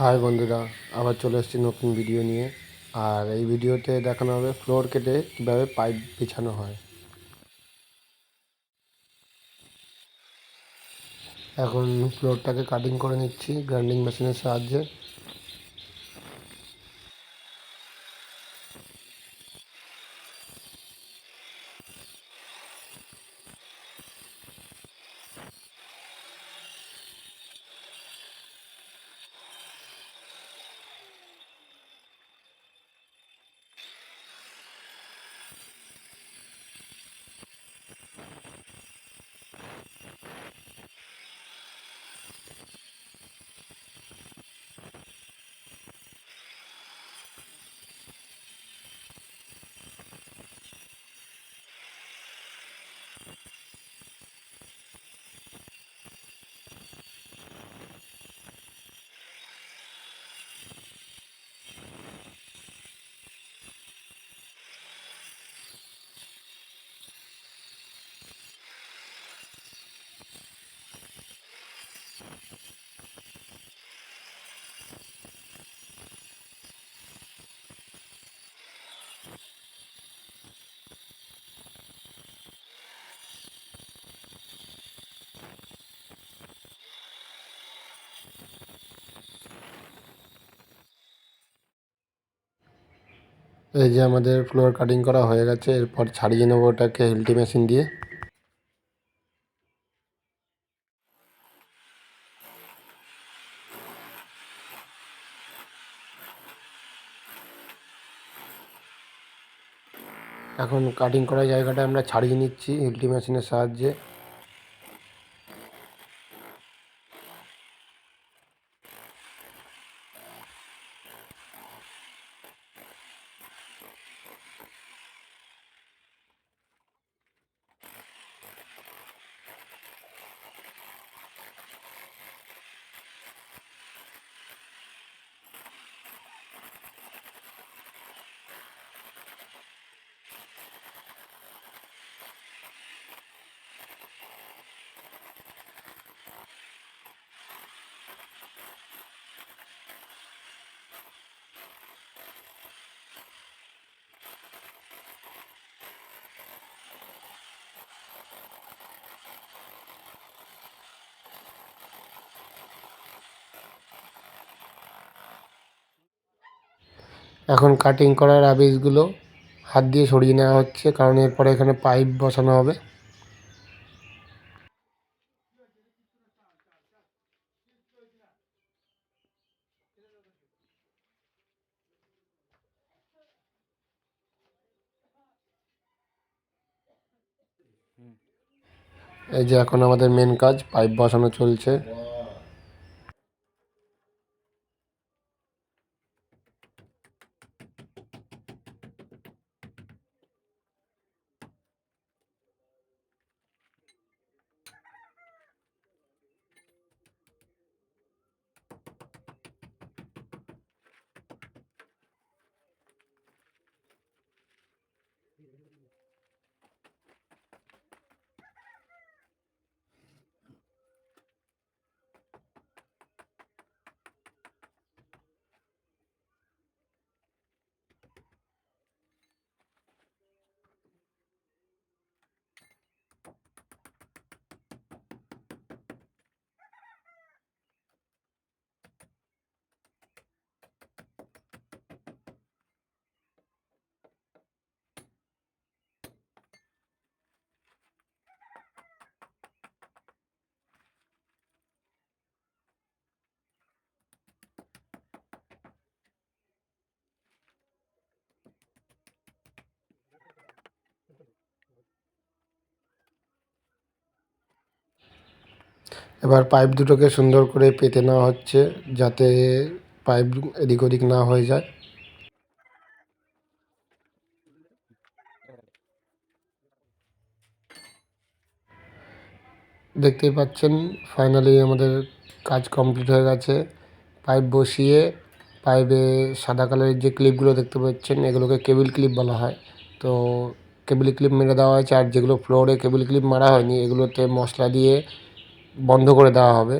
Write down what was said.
High বন্ধুরা। আবার চলে এসেছি নতুন ভিডিও নিয়ে। আর এই ভিডিওতে দেখানো হবে ফ্লোর কেটে কীভাবে পাইপ বিছানো হয়। এখন ফ্লোরটাকে কাটিং করে নিচ্ছি গ্রাইন্ডিং মেশিনের সাহায্যে। এই যে আমাদের ফ্লোর কাটিং করা হয়ে গেছে, এরপর ছাড়িয়ে নেব ওটাকে হিলটি মেশিন দিয়ে। এখন কাটিং করা জায়গাটা আমরা ছাড়িয়ে নিচ্ছি হিলটি মেশিনের সাহায্যে। এখন কাটিং করার আবিসগুলো হাত দিয়ে সরিয়ে নেওয়া হচ্ছে, কারণ এরপরে এখানে পাইপ বসানো হবে। এই যে এখন আমাদের মেন কাজ পাইপ বসানো চলছে। এবার পাইপ দুটোকে সুন্দর করে পেতে নেওয়া হচ্ছে যাতে পাইপ এদিক ওদিক না হয়ে যায়। দেখতেই পাচ্ছেন ফাইনালি আমাদের কাজ কমপ্লিট হয়ে গেছে। পাইপ বসিয়ে পাইপে সাদা কালারের যে ক্লিপগুলো দেখতে পাচ্ছেন, এগুলোকে কেবিল ক্লিপ বলা হয়। তো কেবিল ক্লিপ মেরে দেওয়া হয়েছে, আর যেগুলো ফ্লোরে কেবিল ক্লিপ মারা হয়নি, এগুলোতে মশলা দিয়ে বন্ধ করে দেওয়া হবে।